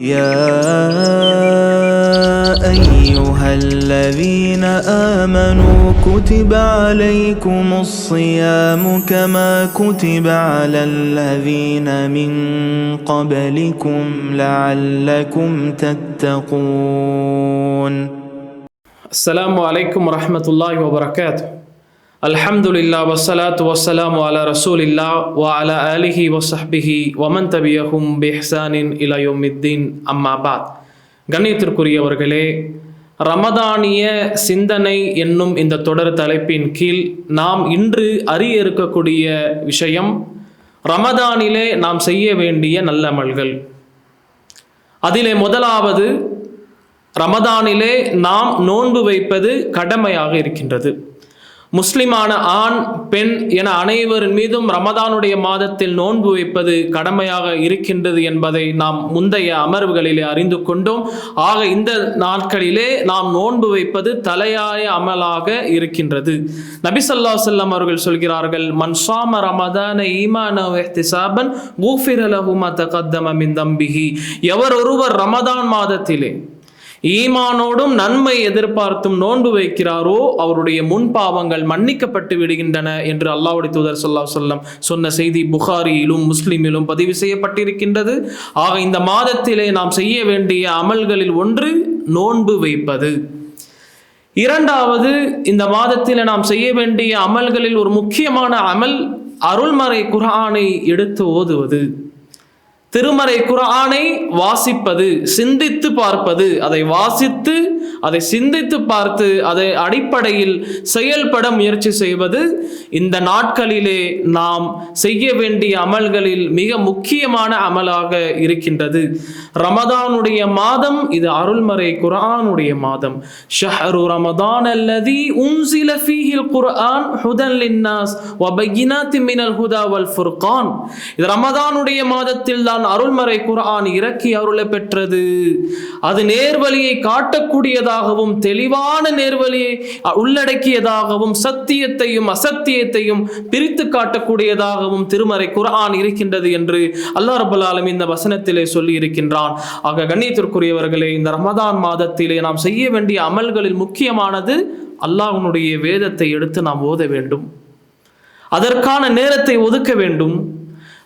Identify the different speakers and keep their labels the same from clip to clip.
Speaker 1: يا أيها الذين آمنوا كتب عليكم الصيام كما كتب على الذين من قبلكم لعلكم تتقون.
Speaker 2: السلام عليكم ورحمة الله وبركاته. அல்ஹம்துலில்லா வசலாத் வசலாம் அலா ரசூலில்லா இல்லா வ அலா அலிஹி வசஹ்பிஹி வமன் தபியஹும் பெஹ்சானின் இலயோமித்தீன் அம்மாபாத் கண்ணியத்திற்குரியவர்களே ரமதானிய சிந்தனை என்னும் இந்த தொடர் தலைப்பின் கீழ் நாம் இன்று அறிய இருக்கக்கூடிய விஷயம் ரமதானிலே நாம் செய்ய வேண்டிய நல்லமல்கள். அதிலே முதலாவது ரமதானிலே நாம் நோன்பு வைப்பது கடமையாக இருக்கின்றது. முஸ்லிமான ஆண் பெண் என அனைவரின் மீதும் ரமதானுடைய மாதத்தில் நோன்பு வைப்பது கடமையாக இருக்கின்றது என்பதை நாம் முந்தைய அமர்வுகளிலே அறிந்து கொண்டோம். ஆக இந்த நாட்களிலே நாம் நோன்பு வைப்பது தலையாய அமலாக இருக்கின்றது. நபிசல்லா செல்லம் அவர்கள் சொல்கிறார்கள் மன்சாம ரமதான ஈமான இஹ்திசாபன் கூஃபிர் லஹுமா தம்பிஹி. எவர் ஒருவர் ரமதான் மாதத்திலே ஈமானோடும் நன்மை எதிர்பார்த்தும் நோன்பு வைக்கிறாரோ அவருடைய முன்பாவங்கள் மன்னிக்கப்பட்டு விடுகின்றன என்று அல்லாவுடைய தூதர் சொல்லா சொல்லம் சொன்ன செய்தி புகாரியிலும் முஸ்லிமிலும் பதிவு செய்யப்பட்டிருக்கின்றது. ஆக இந்த மாதத்திலே நாம் செய்ய வேண்டிய அமல்களில் ஒன்று நோன்பு வைப்பது. இரண்டாவது இந்த மாதத்தில் நாம் செய்ய வேண்டிய அமல்களில் ஒரு முக்கியமான அமல் அருள்மறை குரானை எடுத்து ஓதுவது. திருமறை குரானை வாசிப்பது சிந்தித்து பார்ப்பது அதை வாசித்து அதை சிந்தித்து பார்த்து அதை அடிப்படையில் செயல்பட முயற்சி செய்வது இந்த நாட்களிலே நாம் செய்ய வேண்டிய அமல்களில் மிக முக்கியமான அமலாக இருக்கின்றது. ரமதானுடைய மாதம் இது அருள்மறை குரானுடைய மாதம். ஷஹரு ரமதான் அல்லதி உன்சில ஃபீஹில் குர்ஆன் ஹுதன் லின்னாஸ் வபையினாத்தி மினல் ஹுதா வல் ஃபுர்கான். இது ரமதானுடைய மாதத்தில் தான் அருள்மறை குர்ஆன் இறக்கி அருளை பெற்றது. அது நேர்வழியை காட்டக்கூடியதாகவும் தெளிவான நேர்வழியை உள்ளடக்கியதாகவும் சத்தியத்தையும் அசத்தியத்தையும் பிரித்து காட்டக்கூடியதாகவும் திருமறை குர்ஆன் இருக்கின்றது என்று அல்லா ரபுல் இந்த வசனத்திலே சொல்லி இருக்கின்றான் ஆக கண்ணியத்திற்குரியவர்களே இந்த ரமதான் மாதத்திலே நாம் செய்ய வேண்டிய அமல்களில் முக்கியமானது அல்லாஹனுடைய வேதத்தை எடுத்து நாம் ஓத வேண்டும். அதற்கான நேரத்தை ஒதுக்க வேண்டும்.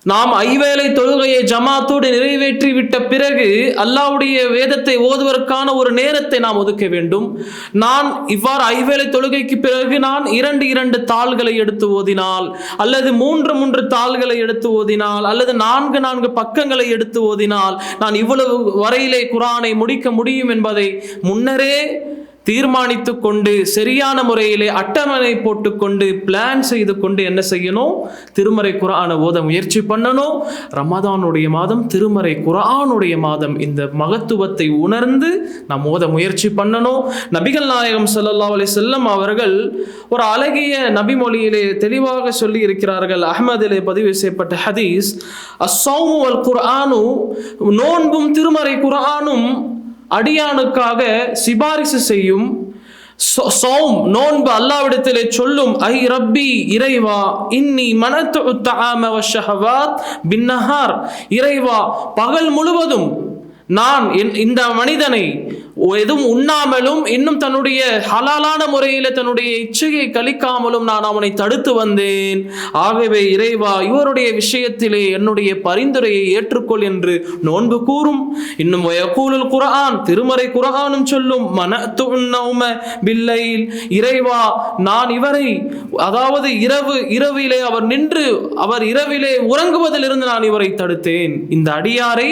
Speaker 2: நாம் ஐவேளை தொழுகையை ஜமாத்தோடு நிறைவேற்றி விட்ட பிறகு அல்லாவுடைய வேதத்தை ஓதுவதற்கான ஒரு நேரத்தை நாம் ஒதுக்க வேண்டும். நான் இவ்வாறு ஐவேளை தொழுகைக்கு பிறகு நான் இரண்டு இரண்டு தாள்களை எடுத்து ஓதினால் அல்லது மூன்று மூன்று தாள்களை எடுத்து ஓதினால் அல்லது நான்கு நான்கு பக்கங்களை எடுத்து ஓதினால் நான் இவ்வளவு வரையிலே குரானை முடிக்க முடியும் என்பதை முன்னரே தீர்மானித்து கொண்டு சரியான முறையிலே அட்டவணை போட்டுக்கொண்டு பிளான் செய்து கொண்டு என்ன செய்யணும்? திருமறை குரானை ஓத முயற்சி பண்ணணும். ரமதானுடைய மாதம் திருமறை குரானுடைய மாதம். இந்த மகத்துவத்தை உணர்ந்து நாம் ஓத முயற்சி பண்ணணும். நபிகள் நாயகம் சல்லா அலி செல்லம் அவர்கள் ஒரு அழகிய நபி மொழியிலே தெளிவாக சொல்லி இருக்கிறார்கள் அஹ்மதிலே பதிவு செய்யப்பட்ட ஹதீஸ் அஸ்ஸௌமு வல் குர்ஆனு நோன்பும் திருமறை குரானும் அடியானுக்காக சிபாரிசு செய்யும் சோம் நோன்பு அல்லாவிடத்திலே சொல்லும் ஐ ரப்பி இறைவா இன்னி மனத்து தஆம பின்னஹார் இறைவா பகல் முழுவதும் நான் என்- இந்த மனிதனை எதுவும் உண்ணாமலும் இன்னும் தன்னுடைய ஹலாலான முறையில் தன்னுடைய இச்சையை கழிக்காமலும் நான் அவனை தடுத்து வந்தேன். ஆகவே இறைவா இவருடைய விஷயத்திலே என்னுடைய பரிந்துரையை ஏற்றுக்கொள் என்று நோன்பு கூறும். இன்னும் வயக்கூலுல் குர்ஆன் திருமறை குரானும் சொல்லும் மனத்து உன்னௌம இறைவா நான் இவரை அதாவது இரவு இரவிலே அவர் நின்று அவர் இரவிலே உறங்குவதிலிருந்து நான் இவரை தடுத்தேன். இந்த அடியாரை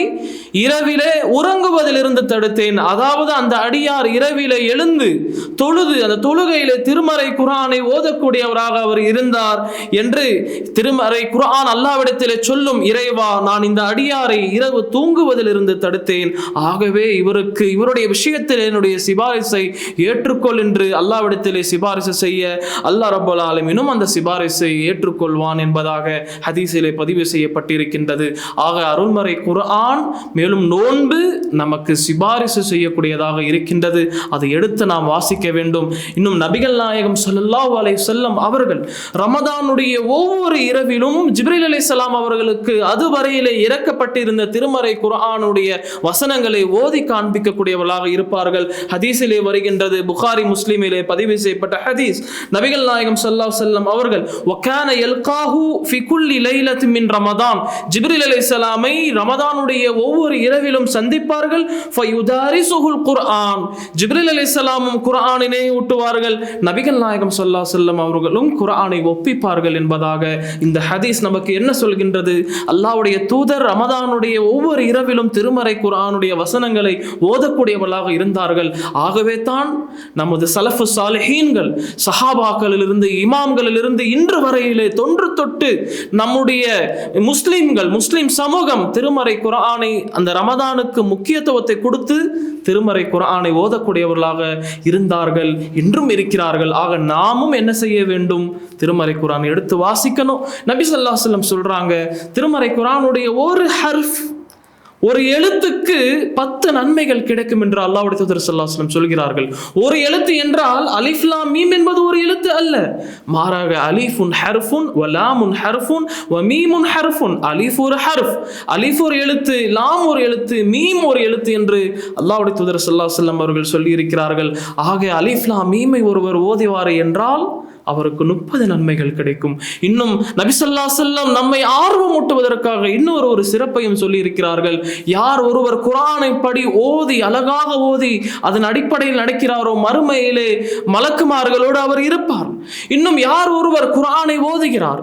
Speaker 2: இரவிலே உறங்குவதிலிருந்து தடுத்தேன். அதாவது அந்த அடியார் இரவில எழுந்து தொழுது அந்த தொழுகையில திருமறை குரானை ஓதக்கூடியவராக அவர் இருந்தார் என்று திருமறை குர்ஆன் அல்லாவிடத்திலே சொல்லும் இறைவா நான் இந்த அடியாரை இரவு தூங்குவதிலிருந்து தடுத்தேன். ஆகவே இவருக்கு இவருடைய விஷயத்தில் என்னுடைய சிபாரிசை ஏற்றுக்கொள் என்று அல்லாவிடத்திலே சிபாரிசு செய்ய அல்லா ரபுல் ஆலமினும் அந்த சிபாரிசை ஏற்றுக்கொள்வான் என்பதாக ஹதீஸிலே பதிவு செய்யப்பட்டிருக்கின்றது. ஆக அருள்மறை குர்ஆன் மேலும் நோன்பு நமக்கு சிபாரிசு செய்யக்கூடியதாக கூடியதாக இருக்கின்றது. அதை எடுத்து நாம் வாசிக்க வேண்டும். இன்னும் நபிகள் நாயகம் சொல்லல்லா அலை செல்லம் அவர்கள் ரமதானுடைய ஒவ்வொரு இரவிலும் ஜிப்ரில் அலி சலாம் அவர்களுக்கு அதுவரையிலே இறக்கப்பட்டிருந்த திருமறை குரானுடைய வசனங்களை ஓதி காண்பிக்கக்கூடியவர்களாக இருப்பார்கள். ஹதீஸிலே வருகின்றது புகாரி முஸ்லீமிலே பதிவு செய்யப்பட்ட ஹதீஸ். நபிகள் நாயகம் ஸல்லல்லாஹு செல்லம் அவர்கள் வகான யல்காஹு ஃபி குல்லி மின் ரமதான். ஜிப்ரீல் அலைஹிஸ்ஸலாமை ரமதானுடைய ஒவ்வொரு இரவிலும் சந்திப்பார்கள். ஃபயுதாரிசுஹுல் குர்ஆன் ஜிப்ரில் அலி அலைஹிஸ்ஸலாமும் குர்ஆனினை ஊட்டுவார்கள் நபிகள் நாயகம் சொல்லா செல்லம் அவர்களும் குர்ஆனை ஒப்பிப்பார்கள் என்பதாக இந்த ஹதீஸ் நமக்கு என்ன சொல்கின்றது அல்லாவுடைய தூதர் ரமதானுடைய ஒவ்வொரு இரவிலும் திருமறை குர்ஆனுடைய வசனங்களை ஓதக்கூடியவர்களாக இருந்தார்கள் ஆகவே தான் நமது சலஃபு சாலஹீன்கள் சஹாபாக்களிலிருந்து இமாம்களிலிருந்து இன்று வரையிலே தொன்று தொட்டு நம்முடைய முஸ்லிம்கள் முஸ்லிம் சமூகம் திருமறை குர்ஆனை அந்த ரமதானுக்கு முக்கியத்துவத்தை கொடுத்து திருமறை குரானை ஓதக்கூடியவர்களாக இருந்தார்கள் இன்றும் இருக்கிறார்கள். ஆக நாமும் என்ன செய்ய வேண்டும்? திருமறை குரான் எடுத்து வாசிக்கணும். நபி சொல்லா அலைஹி சொல்றாங்க திருமறை குரானுடைய ஒரு ஹர்ஃப் ஒரு எழுத்துக்கு பத்து நன்மைகள் கிடைக்கும் என்று அல்லாவுடைய தூதர் சல்லாஸ்லம் சொல்கிறார்கள். ஒரு எழுத்து என்றால் அலிஃப்லா மீம் என்பது ஒரு எழுத்து அல்ல. மாறாக அலிஃபுன் ஹர்ஃபுன் வ லாமுன் ஹர்ஃபுன் வ மீமுன் ஹர்ஃபுன். அலிஃப் ஒரு ஹர்ஃப். அலிஃப் ஒரு எழுத்து லாம் ஒரு எழுத்து மீம் ஒரு எழுத்து என்று அல்லாவுடைய தூதர் ஸல்லல்லாஹு செல்லம் அவர்கள் சொல்லியிருக்கிறார்கள். ஆக மீமை ஒருவர் ஓதிவார் என்றால் அவருக்கு முப்பது நன்மைகள் கிடைக்கும். இன்னும் நபிசல்லா செல்லம் நம்மை ஆர்வமூட்டுவதற்காக இன்னொரு ஒரு சிறப்பையும் சொல்லியிருக்கிறார்கள். யார் ஒருவர் குரானை படி ஓதி அழகாக ஓதி அதன் அடிப்படையில் நடக்கிறாரோ மறுமையிலே மலக்குமார்களோடு அவர் இருப்பார். இன்னும் யார் ஒருவர் குரானை ஓதுகிறார்?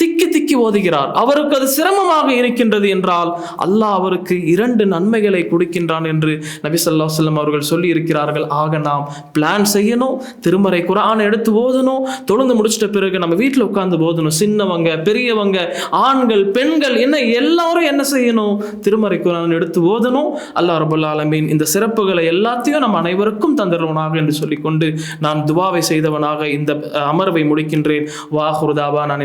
Speaker 2: திக்கி திக்கி ஓதுகிறார். அவருக்கு அது சிரமமாக இருக்கின்றது என்றால் அல்லாஹ் அவருக்கு இரண்டு நன்மைகளை கொடுக்கின்றான் என்று நபி சொல்லா சொல்லம் அவர்கள் சொல்லி இருக்கிறார்கள் ஆக நாம் பிளான் செய்யணும் திருமறை குரான் எடுத்து ஓதணும் தொழுந்து முடிச்சிட்ட பிறகு நம்ம வீட்டில் உட்கார்ந்து ஓதணும். சின்னவங்க பெரியவங்க ஆண்கள் பெண்கள் என்ன எல்லாரும் என்ன செய்யணும்? திருமறை குரான் எடுத்து ஓதணும். அல்லாஹ் ரபுல்லா ஆலமீன் இந்த சிறப்புகளை எல்லாத்தையும் நம் அனைவருக்கும் தந்துடுவனாக என்று சொல்லிக்கொண்டு நான் துவாவை செய்தவனாக இந்த அமர்வை முடிக்கின்றேன். வாஹுருதாவா நான்